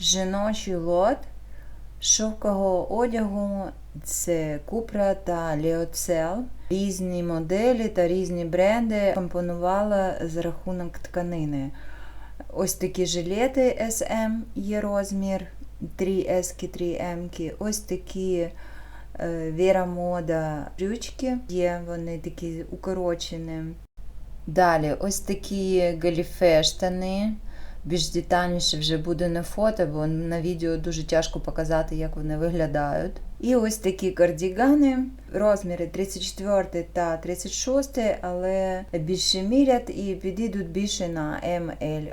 жіночий лот шовкового одягу це Купра та Ліоцел. Різні моделі та різні бренди компонувала за рахунок тканини. Ось такі жилети SM є розмір 3S, 3M. Ось такі е, Віра Мода брючки є, вони такі укорочені. Далі, ось такі галіфе штани. Більш детальніше вже буде на фото, бо на відео дуже тяжко показати, як вони виглядають. І ось такі кардігани, розміри 34 та 36, але більше мірять і підійдуть більше на ML.